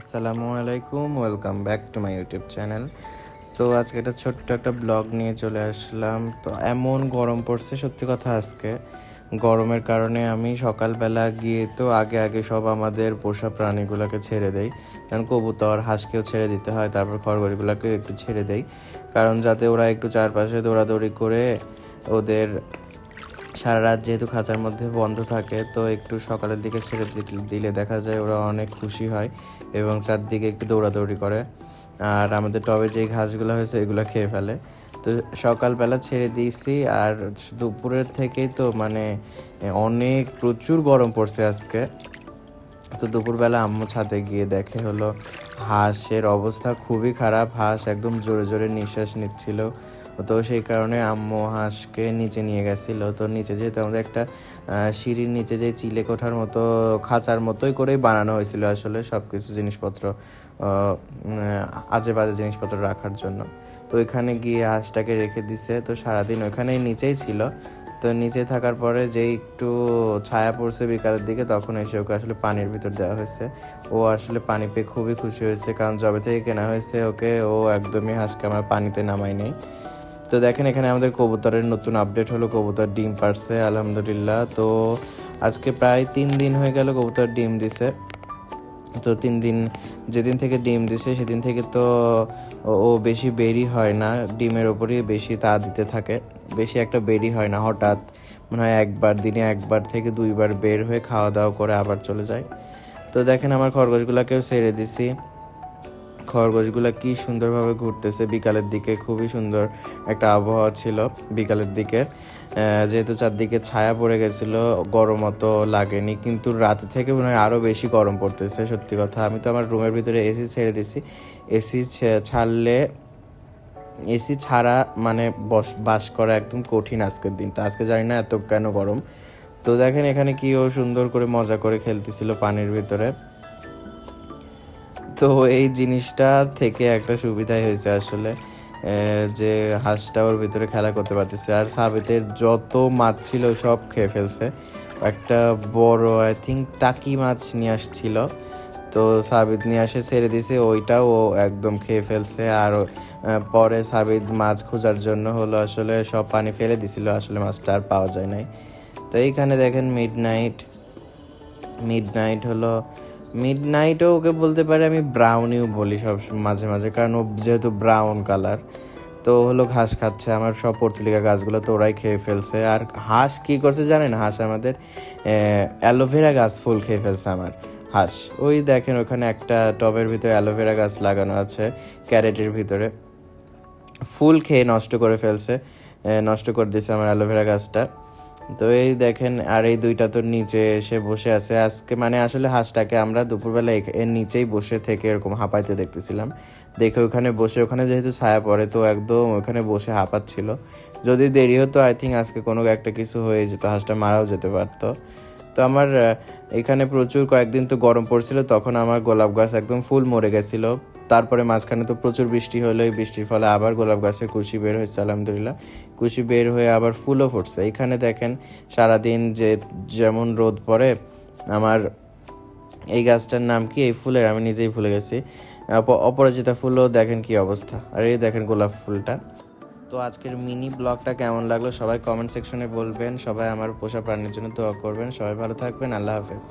আসসালামু আলাইকুম welcome back to my YouTube channel তো আজকে একটা ছোট্ট একটা ব্লগ নিয়ে চলে আসলাম। তো এমন গরম পড়ছে, সত্যি কথা আজকে। গরমের কারণে আমি সকালবেলা গিয়ে তো আগে আগে সব আমাদের পোষা প্রাণীগুলোকে ছেড়ে দেই। কারণ কবুতর, হাঁসকেও ছেড়ে দিতে হয়, তারপর খরগোশগুলোকেও একটু ছেড়ে দেই। কারণ যাতে ওরা একটু চারপাশে দৌড়াদৌড়ি করে ওদের সারা রাত যেহেতু খাঁচার মধ্যে বন্ধ থাকে, তো একটু সকালের দিকে ছেড়ে দিলে দেখা যায় ওরা অনেক খুশি হয় এবং চারদিকে একটু দৌড়াদৌড়ি করে। আর আমাদের টবে যেই ঘাসগুলো হয়েছে, এগুলো খেয়ে ফেলে। তো সকালবেলা ছেড়ে দিয়েছি, আর দুপুরের থেকেই তো মানে অনেক প্রচুর গরম পড়ছে আজকে। তো দুপুরবেলা আম্মু ছাদে গিয়ে দেখে হলো, হাঁসের অবস্থা খুবই খারাপ, হাঁস একদম জোরে জোরে নিঃশ্বাস নিচ্ছিল। তো সেই কারণে আম্মু হাঁসকে নিচে নিয়ে গেছিল। তো নিচে যেহেতু আমাদের একটা সিঁড়ির নিচে যে চিলে কোঠার মতো, খাঁচার মতোই করেই বানানো হয়েছিল আসলে সব কিছু জিনিসপত্র আজে বাজে জিনিসপত্র রাখার জন্য। তো ওইখানে গিয়ে হাঁসটাকে রেখে দিছে। তো সারাদিন ওইখানেই নিচেই ছিল। তো নিচে থাকার পরে যেই একটু ছায়া পড়ছে বিকালের দিকে, তখন এসে ওকে আসলে পানির ভিতর দেওয়া হয়েছে। ও আসলে পানি পেয়ে খুবই খুশি হয়েছে, কারণ জবে থেকে কেনা হয়েছে ওকে, ও একদমই হাঁসকে আমরা পানিতে নামাই নেই তো দেখেন, এখানে আমাদের কবুতরের নতুন আপডেট হলো। কবুতর ডিম পারছে, আলহামদুলিল্লাহ। তো আজকে প্রায় তিন দিন হয়ে গেল কবুতর ডিম দিছে। তো তিন দিন, যেদিন থেকে ডিম দিছে, সেদিন থেকে তো ও- বেশি বেরি হয় না। ডিমের ওপরই বেশি তা দিতে থাকে। বেশি একটা বেরি হয় না, হঠাৎ মনে হয় একবার দিনে একবার থেকে দুইবার বের হয়ে খাওয়া দাওয়া করে আবার চলে যায়। তো দেখেন, আমার খরগোশগুলোকেও ছেড়ে দিছি। খরগোশগুলো কি সুন্দরভাবে ঘুরতেছে। বিকালের দিকে খুবই সুন্দর একটা আবহাওয়া ছিল বিকালের দিকে। যেহেতু চারদিকে ছায়া পড়ে গেছিল, গরম অত লাগেনি, কিন্তু রাতে থেকে মনে হয় আরও বেশি গরম পড়তেছে, সত্যি কথা। আমি তো আমার রুমের ভিতরে এসি ছেড়ে দিছি। এসি ছাড়লে, এসি ছাড়া মানে বস, বাস করা একদম কঠিন আজকের দিনটা আজকে জানি না এত কেন গরম। তো দেখেন এখানে কি ও সুন্দর করে মজা করে খেলতেছিল পানির ভিতরে। তো এই জিনিসটা থেকে একটা সুবিধাই হয়েছে আসলে যে হাঁসটা ওর ভিতরে খেলা করতে পারতেছে। আর সাবেতের যত মাছ ছিল সব খেয়ে ফেলছে। একটা বড় আই থিঙ্ক টাকি মাছ নিয়ে আসছিল। তো সাবিত নিয়ে আসে, ছেড়ে দিছে ওইটাও ও একদম খেয়ে ফেলছে। আর পরে সাবিত মাছ খোঁজার জন্য হলো আসলে সব পানি ফেলে দিছিল, আসলে মাছটা আর পাওয়া যায় নাই। তো এইখানে দেখেন মিড নাইট মিড নাইট হলো মিড নাইটও ওকে বলতে পারে, আমি ব্রাউনিও বলি সব মাঝে মাঝে, কারণ ও যেহেতু ব্রাউন কালার তো হলো ঘাস খাচ্ছে। আমার সব পর্তুলিকা গাছগুলো তো ওরাই খেয়ে ফেলছে। আর হাঁস কি করছে জানেন? হাঁস আমাদের অ্যালোভেরা গাছ ফুল খেয়ে ফেলছে আমার, হাঁস। ওই দেখেন ওখানে একটা টবের ভিতরে অ্যালোভেরা গাছ লাগানো আছে, ক্যারেটের ভিতরে। ফুল খেয়ে নষ্ট করে ফেলছে নষ্ট করে দিয়েছে আমার অ্যালোভেরা গাছটা। তো এই দেখেন, আর এই দুইটা তো নিচে এসে বসে আছে। আজকে মানে আসলে হাঁসটাকে আমরা দুপুরবেলা এর নিচেই বসে থেকে এরকম হাঁপাইতে দেখতেছিলাম। দেখে ওখানে বসে, ওখানে যেহেতু ছায়া পড়ে, তো একদম ওখানে বসে হাঁপাচ্ছিল। যদি দেরি হতো আই থিঙ্ক আজকে কোনো একটা কিছু হয়ে যেত, হাঁসটা মারাও যেতে পারতো। তো আমার এখানে প্রচুর কয়েকদিন তো গরম পড়ছিল, তখন আমার গোলাপ গাছ একদম ফুল মরে গেছিল। তারপরে মাঝখানে তো প্রচুর বৃষ্টি হলো, এই বৃষ্টির ফলে আবার গোলাপ গাছে কুশি বের হয়েছে, আলহামদুলিল্লাহ। কুশি বের হয়ে আবার ফুলও ফুটছে। এখানে দেখেন সারাদিন যে যেমন রোদ পড়ে, আমার এই গাছটার নাম কি? এই ফুলের, আমি নিজেই ভুলে গেছি। অপরাজিতা ফুলও দেখেন কি অবস্থা। আর এই দেখেন গোলাপ ফুলটা। তো আজকের মিনি ব্লগটা কেমন লাগল সবাই কমেন্ট সেকশনে বলবেন। সবাই আমার পোষা প্রাণীর জন্য দোয়া করবেন। সবাই ভালো থাকবেন। আল্লাহ হাফেজ।